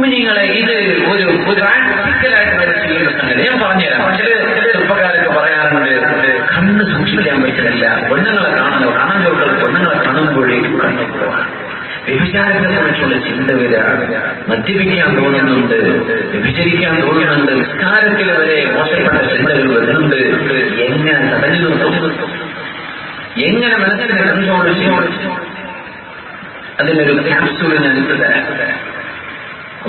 മുഗ്മിനികളെ ഇത് ഒരു ഒരു പ്രാക്ടിക്കലായിട്ട് വരെ ചെയ്യുന്ന ഞാൻ പറഞ്ഞുതരാം. ചില ചെറുപ്പക്കാരൊക്കെ പറയാറുണ്ട് കണ്ണ് സൂക്ഷിക്കാൻ പറ്റുന്നില്ല. പെണ്ണുങ്ങളെ കാണാൻ ചോദിക്കുന്നത് പെണ്ണുങ്ങളെ കാണുമ്പോഴേക്കും കണ്ണു പോവാണ് വ്യഭിചാരത്തെ കുറിച്ചുള്ള ചിന്ത വരാണ് മദ്യപിക്കാൻ തോന്നുന്നുണ്ട് വ്യഭിചരിക്കാൻ തോന്നുന്നുണ്ട് നിസ്കാരത്തിൽ വരെ മോശപ്പെട്ട ചിന്തകൾ വരുന്നുണ്ട്. എങ്ങനെ തടഞ്ഞു നിർത്തും? എങ്ങനെ മനസ്സിനെ കൺട്രോൾ ചെയ്യും? അതിനൊരു ക്യാപ്സൂൾ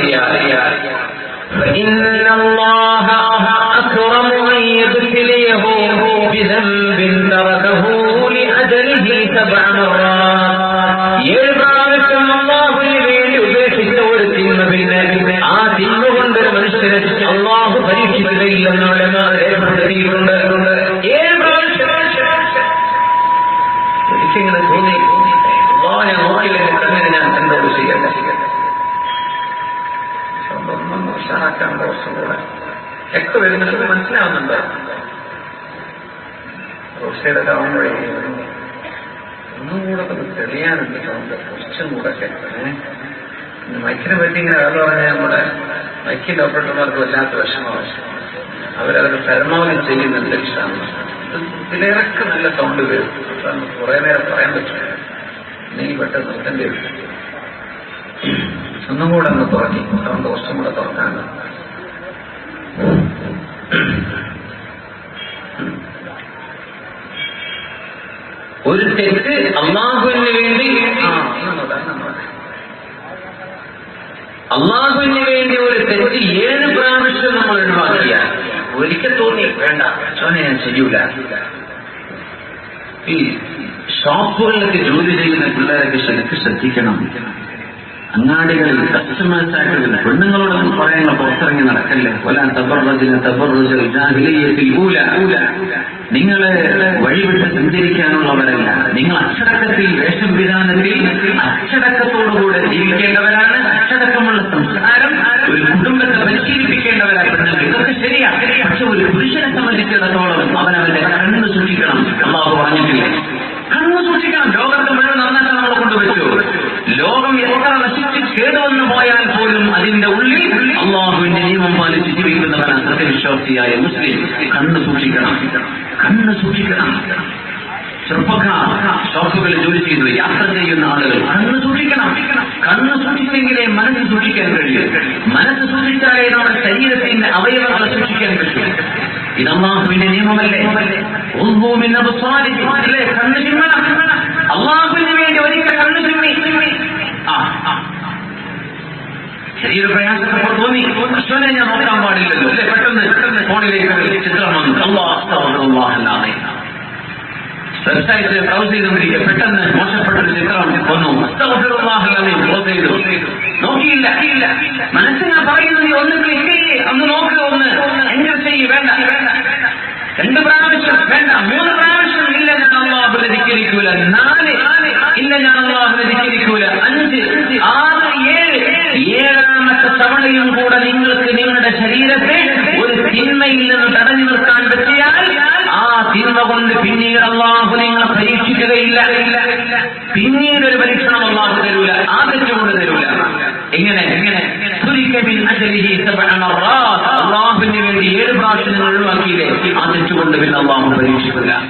materiale മനസ്സിലാവുന്നുണ്ട് ഒക്കെ വരുന്നത് മനസ്സിലാവുന്നുണ്ടോ? റോഷയുടെ ആവുമ്പോഴേ ഒന്നും തെളിയാനുണ്ട് സൗണ്ട് കുറച്ചും കൂടെ മൈക്കിനെ പറ്റി ഇങ്ങനെ കഥ പറഞ്ഞാൽ നമ്മുടെ മൈക്കിന്റെ ഓപ്പറേറ്റർമാർക്ക് വല്ലാത്ത വിഷമമാണ്. അവരത് പരമാവധി ചെയ്യുന്നുണ്ട് ഇഷ്ടമാണ് ഇതിലേറൊക്കെ നല്ല സൗണ്ട് വരും. കുറെ നേരം പറയാൻ പറ്റില്ല നീ പെട്ടെന്ന് നിർത്തേണ്ടി വരും. ഒന്നും കൂടെ ഒന്ന് തുറക്കി. സൗണ്ട് കുറച്ചും കൂടെ തുറക്കാണ് ഒരു തെറ്റ് അള്ളാഹുവിന് വേണ്ടി. അള്ളാഹുവിന് വേണ്ടി ഒരു തെറ്റ് ഏഴ് പ്രാവശ്യം നമ്മൾ ഒഴിവാക്കിയ. ഒരിക്കൽ തോന്നി വേണ്ട സോനെ ഞാൻ ചെയ്യൂല ഈ ഷോപ്പുകളിലൊക്കെ ജോലി ചെയ്യുന്ന പിള്ളേരൊക്കെ ശ്രദ്ധിക്കണം. അങ്ങാടികളിൽ കസ്റ്റമേഴ്സ് ആയിട്ട് പെണ്ണുങ്ങളോടൊന്നും പറയാനുള്ള പുറത്തിറങ്ങി നടക്കല്ലേ? കൊല്ലാൻ തബർറജിന് തബർറജൽ നിങ്ങൾ വഴിവിട്ട് സഞ്ചരിക്കാനുള്ളവരല്ല. നിങ്ങൾ അച്ചടക്കത്തിൽ വേഷം വിധാനത്തിൽ അച്ചടക്കത്തോടുകൂടെ ജീവിക്കേണ്ടവരാണ്. അച്ചടക്കമുള്ള സംസ്കാരം ഒരു കുടുംബത്തെ പരിശീലിപ്പിക്കേണ്ടവരാണ്. പെണ്ണുങ്ങൾ ഇതൊക്കെ ശരിയാ. പക്ഷെ ഒരു പുരുഷനെ സംബന്ധിച്ചിടത്തോളം സത്യവിശ്വാസിയായ മുസ്ലിം കണ്ണ് സൂക്ഷിക്കണം. കണ്ണ് സൂക്ഷിക്കണം. ചെറുപ്പക്കാർ ഷോപ്പുകളിൽ ജോലി ചെയ്യുന്നു യാത്ര ചെയ്യുന്ന ആളുകൾ കണ്ണ് സൂക്ഷിക്കണം. കണ്ണ് സൂക്ഷിച്ചെങ്കിലേ മനസ്സ് സൂക്ഷിക്കാൻ കഴിയും. മനസ്സ് സൂക്ഷിച്ചാലേ നമ്മുടെ ശരീരത്തിന്റെ അവയവങ്ങളെ സൂക്ഷിക്കാൻ കഴിയും ഇതമ്മാഹുവിന്റെ നിയമമല്ലേ? അള്ളാഹുവിന്റെ വേണ്ടി ഒരിക്കൽ കണ്ണ് ചിമ്മി ആ ആ ശരീര പ്രയാസപ്പെട്ടപ്പോൾ തോന്നി. അശ്വനെ ഞാൻ നോക്കാൻ പാടില്ലല്ലോ അല്ലെ? പെട്ടെന്ന് ഫോണിലേക്ക് ചിത്രം വന്നു. അള്ളാഹ് വെബ്സൈറ്റ് ബ്രൗസ് ചെയ്തുകൊണ്ടിരിക്കുക. പെട്ടെന്ന് മോശപ്പെട്ട ഒരു ചിത്രം വന്നു. ക്ലോസ് ചെയ്തു. നോക്കിയില്ല. മനസ്സിൽ ഞാൻ പറയുന്നത് നീ ഒന്ന് ക്ലിക്ക് ചെയ്യേ. ഒന്ന് നോക്ക് ഒന്ന്. എൻജർ വേണ്ട. രണ്ട് പ്രാവശ്യം. വേണ്ട. മൂന്ന് പ്രാവശ്യം ഇല്ല ഞാൻ അള്ളാഹുവിനെ ധിക്കരിക്കൂല നാല് ഇല്ല ഞാൻ അള്ളാഹുവിനെ ധിക്കരിക്കൂല അഞ്ച് ആറ് ഏഴ് തവണയും കൂടെ നിങ്ങൾക്ക് നിങ്ങളുടെ ശരീരത്തെ ഒരു തിന്മയിൽ നിന്ന് തടഞ്ഞു നിർത്താൻ പറ്റിയാൽ ആ തിന്മ കൊണ്ട് പിന്നീട് അള്ളാഹു നിങ്ങളെ പരീക്ഷിക്കുകയില്ല. പിന്നീട് ഒരു പരീക്ഷണം അള്ളാഹു തരൂല ആ തെറ്റുകൊണ്ട് തരൂല. എങ്ങനെ? എങ്ങനെ? ഒഴിവാക്കിയില്ലേ? ആ തെറ്റുകൊണ്ട് പിന്നെ അള്ളാഹു പരീക്ഷിക്കില്ല.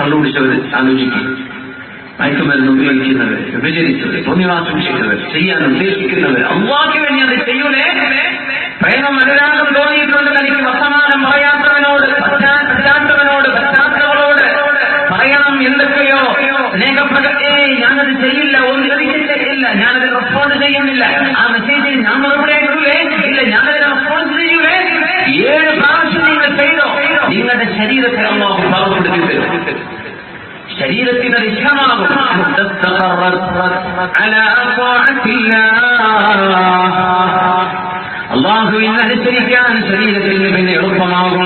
കള്ളുപിടിച്ചവർ ആലോചിക്കും. മയക്കുമരുന്ന് ഉപയോഗിക്കുന്നവർ വിഭജിച്ചവർ പുണ്യവാസം ചെയ്തവർ ചെയ്യാൻ ഉദ്ദേശിക്കുന്നവർ അള്ളാഹ്ക്ക് വേണ്ടി അത് ചെയ്യൂലേ? പ്രേമം അനുരാഗം തോന്നിയിട്ടുണ്ട് തനിക്ക് വർത്തമാനം പറയാത്തവനോട് പറ്റാ- പറ്റാത്തവനോട് പറ്റാത്തവളോട് പറയണം എന്തൊക്കെയോ. സ്നേഹപ്രകേ ഞാനത് ചെയ്യില്ല ഒന്നില്ല ഇല്ല ഞാനത് റെസ്പോണ്ട് ചെയ്യുന്നില്ല. ആ മെസ്സേജിൽ ഞാൻ മറുപടി ഇല്ല ഞാനത് റെസ്പോൺസ് ചെയ്യൂലേ? ഏഴ് പ്രാവശ്യം നിങ്ങൾ ചെയ്തോ? നിങ്ങളുടെ ശരീരത്തെ അള്ളാഹു തരും. ശരീരത്തിന് അത് ഇഷ്ടമാകും على طاعة الله. അള്ളാഹുവിനെ അനുസരിക്കാൻ ശരീരത്തിന് പിന്നെ എളുപ്പമാകും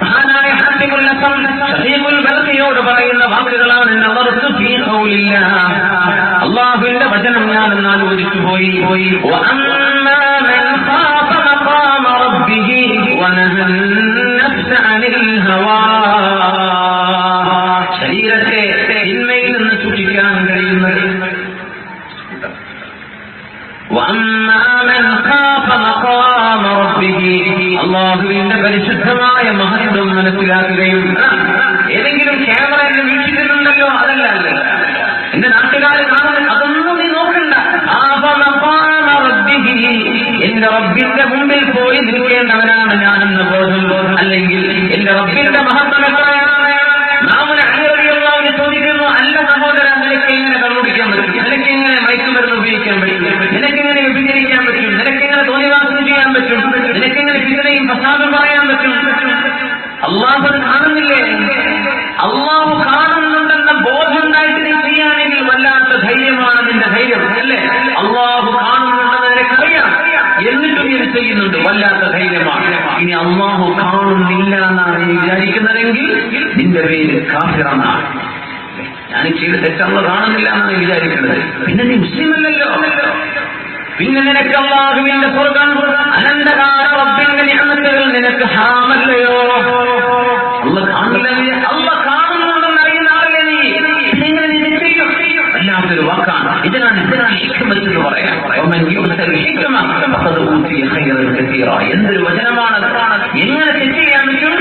മഹാനായ ഹബീബുൽ അസം ഷഹീബുൽ ബൽഖിയോട് പറയുന്ന വാക്കുകളാണ് നദർതു ഫീ ഖൗലില്ലാ അല്ലാഹുവിന്റെ വചനം ഞാൻ എന്നാൽ ഓദിച്ചു പോയി പോയി വഅമ്മാ ശരീരത്തെ തിന്മയിൽ നിന്ന് സൂക്ഷിക്കാൻ കഴിയുന്നത്. അള്ളാഹുവിന്റെ പരിശുദ്ധമായ മഹത്വം മനസ്സിലാക്കുകയും ഏതെങ്കിലും ക്യാമറ വീക്ഷിക്കുന്നുണ്ടല്ലോ അതല്ല അല്ലേ. എന്റെ റബ്ബിന്റെ മുമ്പിൽ പോയി നിൽക്കേണ്ടവനാണ് ഞാനെന്ന ബോധം അല്ലെങ്കിൽ എന്റെ റബ്ബിന്റെ മഹത്വം എത്രയാണ്? ചോദിക്കുന്നു അല്ല സഹോദര നിനക്ക് എങ്ങനെ കണ്ടുപിടിക്കാൻ പറ്റും? നിനക്ക് എങ്ങനെ മയക്കുമരുന്ന് ഉപയോഗിക്കാൻ പറ്റും? നിനക്കെങ്ങനെ വിഭജിക്കാൻ പറ്റും? നിനക്കെങ്ങനെ തോന്നിവാസം ചെയ്യാൻ പറ്റും? നിനക്കെങ്ങനെ പിന്നലെയും പ്രസാദം പറയാൻ പറ്റും? അള്ളാഹു കാണുന്നില്ലേ? അള്ളാഹു കാണുന്നുണ്ടെന്ന ബോധമുണ്ടായിട്ട് നീ ചെയ്യുകയാണെങ്കിൽ വല്ലാത്ത ധൈര്യമാണ് നിന്റെ ധൈര്യം അല്ലേ? അള്ളാഹു ചെയ്യുന്നുണ്ട്. വല്ലാത്ത ധൈര്യമാണ്. ഇനി അള്ളാഹു കാണുന്നില്ല എന്നാണ് നീ വിചാരിക്കുന്നതെങ്കിൽ നിന്റെ പേര് കാഫിറന്നാണ്. ഞാൻ ചെയ്ത് തെറ്റള്ള കാണുന്നില്ല എന്നാണ് വിചാരിക്കുന്നത്. പിന്നെ നീ മുസ്ലിം അല്ലല്ലോ. പിന്നെ നിനക്ക് അള്ളാഹുവിന്റെ സ്വർഗം അനന്തകാല റബ്ബിന്റെ നിയമത്തുകൾ നിനക്ക് ഹാമല്ലയോ അല്ല കാണില്ല അല്ല കാണുന്നുണ്ടെന്ന് അറിയുന്ന ആളല്ലേ നീ? പിന്നെ എങ്ങനെ നീ ഇത് ചെയ്യും? വല്ലാത്തൊരു വാക്കാണ്. ഇതിനാണ് ഇതിനാണ് ഹിക്മത്ത് എന്ന് പറയാം. എന്തൊരു വചനമാണ് എങ്ങനെ തെറ്റ് ചെയ്യാൻ പറ്റും?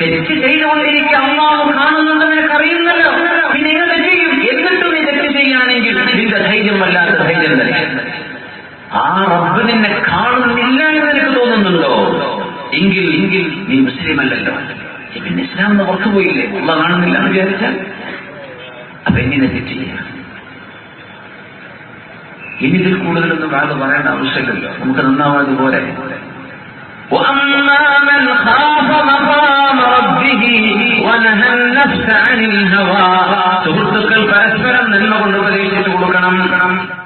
തെറ്റ് ചെയ്തുകൊണ്ടിരിക്കുക അമ്മാവ് കാണുന്നുണ്ടെന്ന് നിനക്ക് പിന്നെ എങ്ങനെ ചെയ്യും? എന്നിട്ടും നീ തെറ്റ് ചെയ്യുകയാണെങ്കിൽ നിന്റെ ധൈര്യം വല്ലാത്ത ധൈര്യം തന്നെ. ആ റബ്ബ് നിന്നെ കാണുന്നില്ല എന്ന് നിനക്ക് തോന്നുന്നുണ്ടോ? എങ്കിൽ എങ്കിൽ നീ മുസ്ലിം പിന്നെ ഇസ്ലാം എന്ന് പുറത്തു പോയില്ലേ കാണുന്നില്ല എന്ന് വിചാരിച്ചാൽ? അപ്പൊ എങ്ങനെ തെറ്റ് ചെയ്യാം ഇനി ഇതിൽ കൂടുതലൊന്നും ആൾ പറയേണ്ട ആവശ്യമില്ലല്ലോ. നമുക്ക് നന്നാവാതെ പോരെ. സുഹൃത്തുക്കൾ പരസ്പരം നിന്നുകൊണ്ട് ഉപദേശിച്ചു കൊടുക്കണം.